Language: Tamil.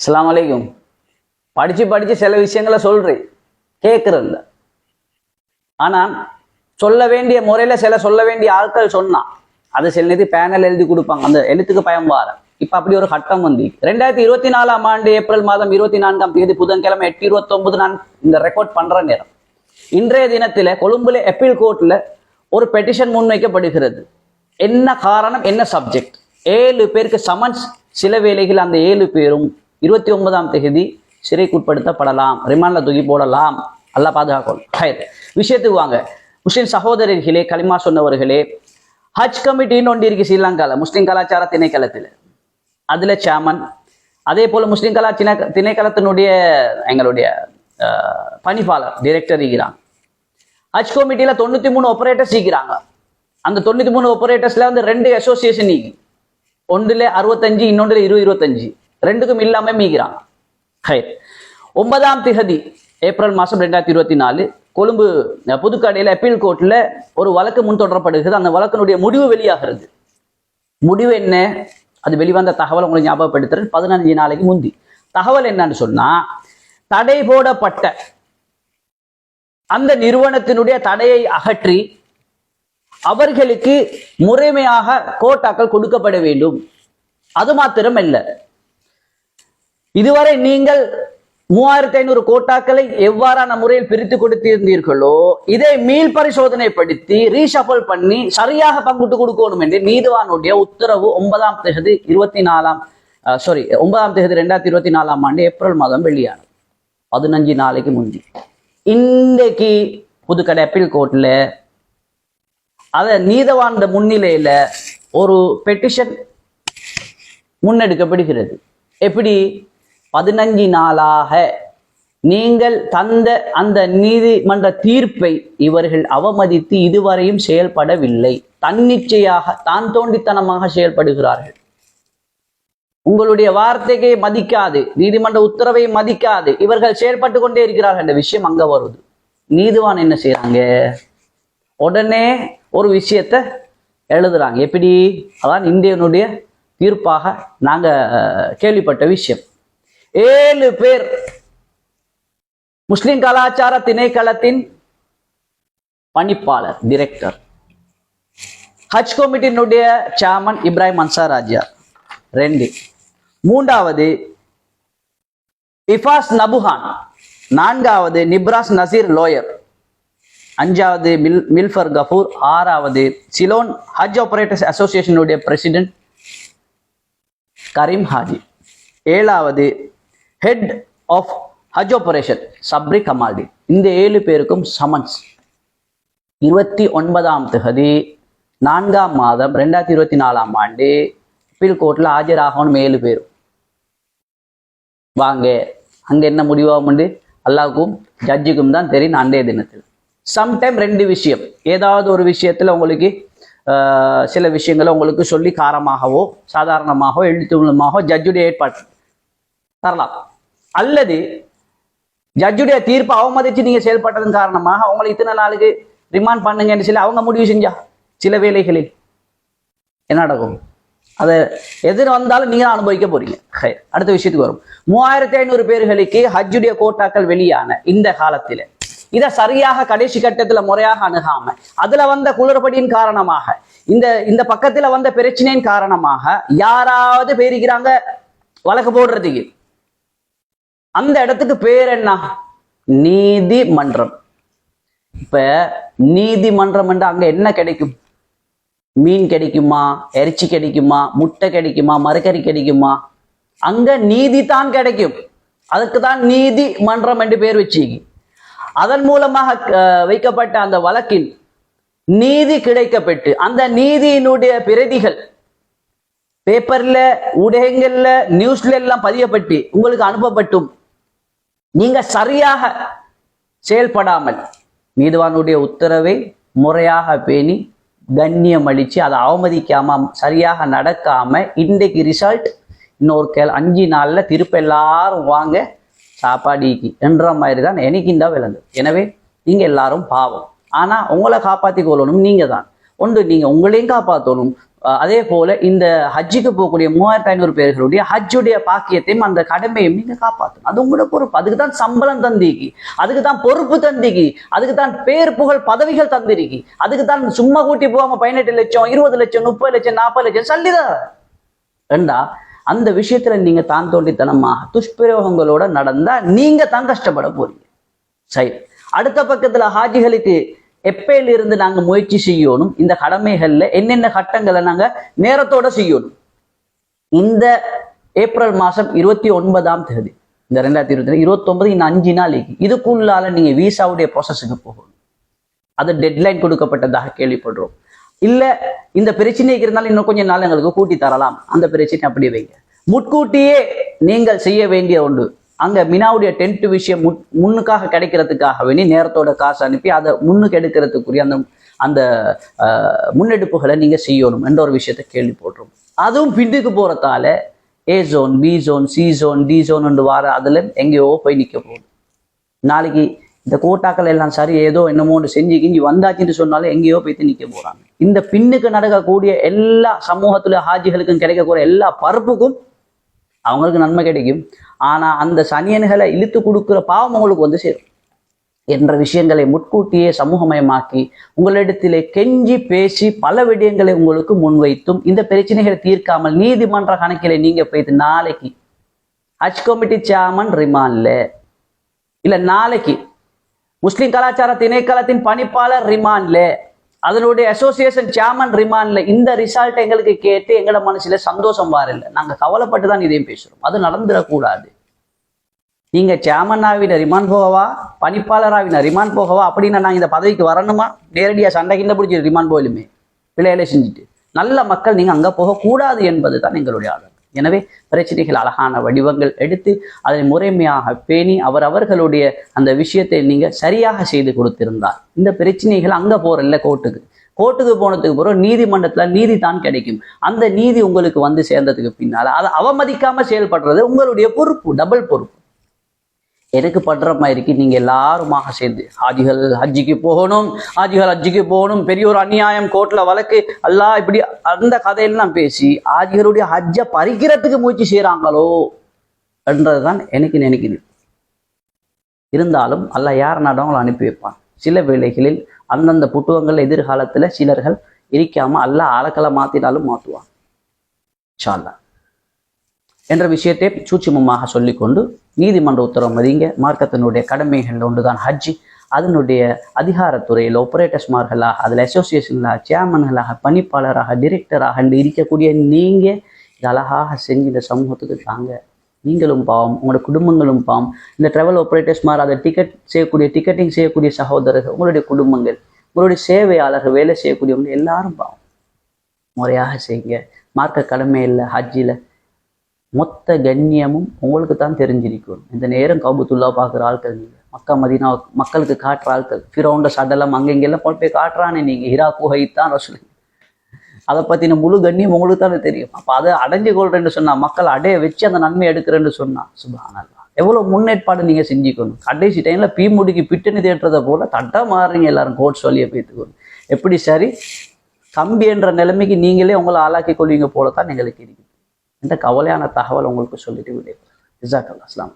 இஸ்லாம் அலைக்கும். படிச்சு படிச்சு சில விஷயங்களை சொல்றேன். கேட்குறதில்ல ஆனா சொல்ல வேண்டிய முறையில சில சொல்ல வேண்டிய ஆட்கள் சொன்னா அது சில நேரத்து பேனல் எழுதி கொடுப்பாங்க. அந்த எழுத்துக்கு பயன்பார இப்ப அப்படி ஒரு கட்டம் வந்து ரெண்டாயிரத்தி இருபத்தி நாலாம் ஆண்டு ஏப்ரல் மாதம் இருபத்தி நான்காம் தேதி புதன்கிழமை எட்டு இருபத்தொன்பது நான் இந்த ரெக்கார்ட் பண்ற நேரம். இன்றைய தினத்துல கொழும்புல எப்பீல் கோர்ட்ல ஒரு பெட்டிஷன் முன்வைக்கப்படுகிறது. என்ன காரணம்? என்ன சப்ஜெக்ட் ஏழு பேருக்கு சமன்ஸ் சில வேளைகள் அந்த ஏழு பேரும் இருபத்தி ஒன்பதாம் தேதி சிறைக்குட்படுத்தப்படலாம். ரிமாண்டில் தூக்கி போடலாம். நல்லா பாதுகாக்கணும். ஹைர். விஷயத்துக்கு வாங்க. முஸ்லிம் சகோதரர்களே களிமா சொன்னவர்களே ஹஜ் கமிட்டின்னு ஒன்று இருக்கு ஸ்ரீலங்காவில் முஸ்லீம் கலாச்சார திணைக்களத்தில். அதில் சேமன் அதே போல் முஸ்லீம் கலா திணை திணைக்களத்தினுடைய எங்களுடைய பணிப்பாளர் டைரக்டர் இருக்கிறாங்க. ஹஜ் கமிட்டியில் தொண்ணூற்றி மூணு ஒப்பரேட்டர்ஸ் இருக்கிறாங்க. அந்த தொண்ணூற்றி மூணு ஒப்பரேட்டர்ஸில் வந்து ரெண்டு அசோசியேஷன் நீக்கி ஒன்றில் அறுபத்தஞ்சு இன்னொன்றில் இருபது இருபத்தஞ்சு. ரெண்டுக்கும் இல்லாம மீகிறாங்க ஹைர். ஒன்பதாம் திகதி ஏப்ரல் மாசம் ரெண்டாயிரத்தி இருபத்தி நாலு கொழும்பு புதுக்கடையில அப்பீல் கோர்ட்ல ஒரு வழக்கு முன் தொடரப்படுகிறது அந்த வழக்கினுடைய முடிவு வெளியாகிறது. முடிவு என்ன? அது வெளிவந்த தகவல் உங்களுக்கு ஞாபகப்படுத்துறேன். பதினஞ்சு நாளைக்கு முந்தி. தகவல் என்னன்னு சொன்னா தடை போடப்பட்ட அந்த நிறுவனத்தினுடைய தடையை அகற்றி அவர்களுக்கு முறைமையாக கோட்டாக்கள் கொடுக்கப்பட வேண்டும். அது மாத்திரம் இல்லை இதுவரை நீங்கள் மூவாயிரத்தி ஐநூறு கோட்டாக்களை எவ்வாறான முறையில் பிரித்து கொடுத்திருந்தீர்களோ இதை மீள் பரிசோதனைப்படுத்தி ரீஷஃபல் பண்ணி சரியாக பங்குட்டு கொடுக்கணும் என்று நீதிவானுடைய உத்தரவு ஒன்பதாம் தேதி இருபத்தி நாலாம் சாரி ஒன்பதாம் தேதி ரெண்டாயிரத்தி இருபத்தி நாலாம் ஆண்டு ஏப்ரல் மாதம் வெளியானது பதினஞ்சு நாளைக்கு முந்தி. இன்றைக்கு புதுக்கடை அப்பீல் கோர்ட்ல அதை நீதவான் முன்னிலையில ஒரு பெட்டிஷன் முன்னெடுக்கப்படுகிறது. எப்படி? பதினஞ்சு நாளாக நீங்கள் தந்த அந்த நீதிமன்ற தீர்ப்பை இவர்கள் அவமதித்து இதுவரையும் செயல்படவில்லை. தன்னிச்சையாக தான் தோண்டித்தனமாக செயல்படுகிறார்கள். உங்களுடைய வார்த்தையை மதிக்காது நீதிமன்ற உத்தரவை மதிக்காது இவர்கள் செயல்பட்டு கொண்டே இருக்கிறார்கள் என்ற விஷயம் அங்க வருது. நீதிவான் என்ன செய்யறாங்க உடனே ஒரு விஷயத்த எழுதுறாங்க. எப்படி? அதான் இந்தியனுடைய தீர்ப்பாக நாங்க கேள்விப்பட்ட விஷயம். ஏழு பேர். முஸ்லிம் கலாச்சார திணைக்களத்தின் பணிப்பாளர் டிரெக்டர் ஹஜ் கமிட்டியினுடைய சேர்மன் இப்ராஹிம் அன்சார் ராஜா ரெண்டு. மூன்றாவது இஃபாஸ் நபுஹான் நான்காவது நிப்ராஸ் நசீர் லோயர் அஞ்சாவது மில் மில்ஃபர் கஃபூர் ஆறாவது சிலோன் ஹஜ் ஆபரேட்டர்ஸ் அசோசியேஷனுடைய பிரசிடென்ட் கரீம் ஹாஜி ஏழாவது head of Hajj operation Sabri Kamaldi இந்த ஏழு பேருக்கும் சமன்ஸ் இருபத்தி ஒன்பதாம் திகதி நான்காம் மாதம் ரெண்டாயிரத்தி இருபத்தி நாலாம் ஆண்டு அப்பீல் கோர்ட்ல ஆஜராகணும் ஏழு பேர் வாங்க அங்க என்ன முடிவாகும்னு அல்லாவுக்கும் ஜட்ஜுக்கும் தான் தெரியும் அன்றைய தினத்தில். சம்டைம் ரெண்டு விஷயம். ஏதாவது ஒரு விஷயத்துல உங்களுக்கு ஆஹ், சில விஷயங்களை உங்களுக்கு சொல்லி காரமாகவோ சாதாரணமாகவோ எழுத்து மூலமாகவோ ஜட்ஜுடைய ஏற்பாடு. தரலாம். அல்லது ஜட்ஜுடைய தீர்ப்பை அவமதிச்சு நீங்க செயல்பட்டதன் காரணமாக அவங்களை இத்தனை நாளுக்கு ரிமாண்ட் பண்ணுங்கன்னு சொல்லி அவங்க முடிவு செஞ்சா? சில வேலைகளில் என்ன நடக்கும்? அதை எதிர் வந்தாலும் நீங்க தான் அனுபவிக்க போறீங்க. ஹை. அடுத்த விஷயத்துக்கு வரும். மூவாயிரத்தி ஐநூறு பேர்களுக்கு ஹஜ்ஜுடைய கோட்டாக்கள் வெளியான இந்த காலத்தில். இதை சரியாக கடைசி கட்டத்துல முறையாக அணுகாம அதுல வந்த குளறுபடியின் காரணமாக இந்த இந்த பக்கத்துல வந்த பிரச்சனையின் காரணமாக யாராவது பேரிக்கிறாங்க வழக்கு போடுறதுக்கு. அந்த இடத்துக்கு பேர் என்ன? நீதிமன்றம். இப்ப நீதிமன்றம் என்று அங்க என்ன கிடைக்கும்? மீன் கிடைக்குமா? இறைச்சி கிடைக்குமா? முட்டை கிடைக்குமா? மறுக்கறி கிடைக்குமா? அங்க நீதி தான் கிடைக்கும். அதுக்கு தான் நீதிமன்றம் என்று பேர் வச்சு அதன் மூலமாக வைக்கப்பட்ட அந்த வழக்கில் நீதி கிடைக்கப்பட்டு அந்த நீதியினுடைய பிரதிகள் பேப்பர்ல ஊடகங்கள்ல நியூஸ்ல எல்லாம் பதியப்பட்டு உங்களுக்கு அனுப்பப்பட்டும். நீங்க சரியாக செயல்படாமல் நீதிவானுடைய உத்தரவை முறையாக பேணி கண்ணியம் அளித்து அதை அவமதிக்காம சரியாக நடக்காம இன்றைக்கு ரிசல்ட் இன்னொரு கேள் அஞ்சு நாளில் திருப்ப எல்லாரும் வாங்க சாப்பாடிக்கு என்ற மாதிரி தான் எனக்கு இந்த விளங்கு. எனவே நீங்க எல்லாரும் பாவம். ஆனா உங்களை காப்பாத்தி கொள்ளணும் நீங்க தான் ஒன்று நீங்க உங்களையும் காப்பாற்றணும் அதே போல இந்த ஹஜ்ஜுக்கு போகக்கூடிய மூவாயிரத்தி ஐநூறு பேர்களுடைய ஹஜ்ஜுடைய பாக்கியத்தையும் அந்த கடமையும் நீங்க காப்பாற்றணும் அது உங்களோட பொறுப்பு. அதுக்கு தான் சம்பளம் தந்திக்கி அதுக்கு தான் பொறுப்பு தந்திக்கி அதுக்கு தான் பேர் புகழ் பதவிகள் தந்திருக்கி அதுக்கு தான் சும்மா கூட்டி போகாம பதினெட்டு லட்சம் இருபது லட்சம் முப்பது லட்சம் நாற்பது லட்சம் சொல்லிதா ரெண்டா அந்த விஷயத்துல நீங்க தான் தோண்டித்தனமாக துஷ்பிரயோகங்களோட நடந்தா நீங்க தான் கஷ்டப்பட போறீங்க. சரி. அடுத்த பக்கத்துல ஹாஜிகளுக்கு எப்பையிலிருந்து நாங்கள் முயற்சி செய்யணும்? இந்த கடமைகளில் என்னென்ன கட்டங்களை நாங்கள் நேரத்தோட செய்யணும்? இந்த ஏப்ரல் மாதம் இருபத்தி ஒன்பதாம் தேதி இந்த ரெண்டாயிரத்தி இருபத்தி இருபத்தொன்பது இந்த இன்னும் அஞ்சு நாளைக்கு இதுக்குள்ளால நீங்கள் விசாவுடைய ப்ராசஸுக்கு போகணும். அது டெட்லைன் கொடுக்கப்பட்டதாக கேள்விப்படுறோம். இல்லை இந்த பிரச்சனைக்கு இருந்தாலும் இன்னும் கொஞ்சம் நாள் எங்களுக்கு கூட்டி தரலாம். அந்த பிரச்சனை அப்படி வைங்க. முட்கூட்டியே நீங்கள் செய்ய வேண்டிய ஒன்று அங்க மினாவுடைய டென்ட் விஷயம் முன்- முன்னுக்காக கிடைக்கிறதுக்காக வேண்டி நேரத்தோட காசு அனுப்பி அதை முன்னுக்கு எடுக்கிறதுக்குரிய அந்த அந்த முன்னெடுப்புகளை நீங்க செய்யணும் என்ற ஒரு விஷயத்தை போட்டுரும். அதுவும் பின்னுக்கு போறதால A zone B zone C zone D zone வார அதுல எங்கேயோ போய் நிக்க போகுது. நாளைக்கு இந்த கோட்டாக்கள் எல்லாம் சரி ஏதோ என்னமோ ஒன்று செஞ்சு கிஞ்சி வந்தாச்சுன்னு சொன்னாலும் எங்கேயோ போய்த்து நிக்க போறாங்க. இந்த பின்னுக்கு நடக்கக்கூடிய எல்லா சமூகத்துல ஹாஜிகளுக்கும் கிடைக்கக்கூடிய எல்லா பருப்புக்கும் அவங்களுக்கு நன்மை கிடைக்கும். ஆனா அந்த சனியன்களை இழுத்து கொடுக்குற பாவம் உங்களுக்கு வந்து சேரும். என்ற விஷயங்களை முட்கூட்டியே சமூகமயமாக்கி உங்களிடத்திலே கெஞ்சி பேசி பல விடயங்களை உங்களுக்கு முன்வைத்தும் இந்த பிரச்சனைகளை தீர்க்காமல் நீதிமன்ற கணக்கிலே நீங்க போயிட்டு நாளைக்கு ஹஜ் கமிட்டி சேர்மன் ரிமான்ல இல்ல நாளைக்கு முஸ்லிம் கலாச்சார திணைக்களத்தின் பணிப்பாளர் ரிமான்ல அதனுடைய அசோசியேஷன் சேர்மன் ரிமான்ல இந்த ரிசல்ட் எங்களுக்கு கேட்டு எங்களோட மனசுல சந்தோஷம் வரல நாங்க கவலைப்பட்டு தான் இதையும் பேசுறோம். அது நடந்துடக்கூடாது. நீங்க சேர்மன் ஆவின ரிமான் போகவா? பணிப்பாளர் ஆவின ரிமான் போகவா? அப்படின்னா நாங்க இந்த பதவிக்கு வரணுமா? நேரடியா சண்டை கிண்ட பிடிச்சி ரிமான் போயிலுமே. பிள்ளைகளை செஞ்சுட்டு. நல்ல மக்கள் நீங்க அங்க போகக்கூடாது என்பது தான் எங்களுடைய ஆதரவு. எனவே பிரச்சனைகள் அழகான வடிவங்கள் எடுத்து அதை முறைமையாக பேணி அவர் அவர்களுடைய அந்த விஷயத்தை நீங்க சரியாக செய்து கொடுத்திருந்தார். இந்த பிரச்சனைகள் அங்க போறல்ல கோர்ட்டுக்கு. கோர்ட்டுக்கு போனதுக்கு பிறகு நீதிமன்றத்துல நீதி தான் கிடைக்கும். அந்த நீதி உங்களுக்கு வந்து சேர்ந்ததுக்கு பின்னால் அதை அவமதிக்காம செயல்படுறது உங்களுடைய பொறுப்பு டபுள் பொறுப்பு. எனக்கு படுற மாதிரி நீங்க எல்லாருமாக சேர்ந்து. ஹாஜிகள் ஹஜ்ஜிக்கு போகணும் ஹாஜிகள் ஹஜ்ஜிக்கு போகணும் பெரிய ஒரு அநியாயம் கோர்ட்ல வழக்கு எல்லாம் இப்படி அந்த கதையெல்லாம் பேசி ஹாஜிகளுடைய ஹஜ்ஜை பறிக்கிறதுக்கு முயற்சி செய்றாங்களோ என்றதுதான் எனக்கு நினைக்குது. இருந்தாலும் அல்ல யார் நடவங்களை அனுப்பி வைப்பான்? சில வேளைகளில் அந்தந்த புட்டுவங்கள் எதிர்காலத்துல சிலர்கள் இருக்காம அல்ல ஆளக்களை மாத்தினாலும் மாத்துவான். இன்ஷா என்ற விஷயத்தை சூட்சுமமாக சொல்லிக்கொண்டு நீதிமன்ற உத்தரவு மதிங்க. மார்க்கத்தினுடைய கடமைகள் ஒன்றுதான் ஹஜ்ஜி. அதனுடைய அதிகாரத்துறையில் ஒப்பரேட்டர்ஸ்மார்களாக அதில் அசோசியேஷன்களாக சேர்மன்களாக பணிப்பாளராக டிரெக்டராக இருக்கக்கூடிய நீங்கள் இது அழகாக செஞ்சு இந்த சமூகத்துக்கு தாங்க. நீங்களும் பாவம் உங்களோட குடும்பங்களும் பாவம். இந்த ட்ராவல் ஆப்ரேட்டர்ஸ்மார் அதை டிக்கெட் செய்யக்கூடிய டிக்கெட்டிங் செய்யக்கூடிய சகோதரர்கள் உங்களுடைய குடும்பங்கள் உங்களுடைய சேவையாளர்கள் வேலை செய்யக்கூடியவங்க எல்லாரும் பாவம். முறையாக செய்யுங்க. மார்க்க கடமை இல்லை ஹஜ்ஜில் மொத்த கண்ணியமும் உங்களுக்கு தான் தெரிஞ்சிருக்கும். இந்த நேரம் கவுபத்துல்லா பார்க்குற ஆட்கள் நீங்கள் மக்கா மதினா மக்களுக்கு காட்டுற ஆட்கள். ஃபிரௌண்ட சடலம் அங்கெங்கெல்லாம் கொண்டு போய் காட்டுறானே நீங்கள் ஹிரா குஹை தான் ரசூல். அதை பத்தின முழு கண்ணியம் உங்களுக்கு தானே தெரியும். அப்போ அதை அடைஞ்சு கொள்றேன்னு சொன்னால் மக்கள் அடைய வச்சு அந்த நன்மை எடுக்கிறேன்னு சொன்னால் சுபானல்லா எவ்வளோ முன்னேற்பாடு நீங்கள் செஞ்சுக்கணும். கடைசி டைமில் பீ முடிக்கு பிட்டுன்னு தேட்டுறதை போல தட்டாக மாறுறீங்க எல்லாரும் கோட் சொல்லிய பேத்துக்கணும் எப்படி சரி? கம்பி என்ற நிலைமைக்கு நீங்களே உங்களை ஆளாக்கி கொள்வீங்க போல தான் எங்களுக்கு இருக்குது. இந்த கவலையான தகவல் உங்களுக்கு சொல்லிட்டு விடைபெறும் ஜிசாக்கல்லா அஸ்லாம்.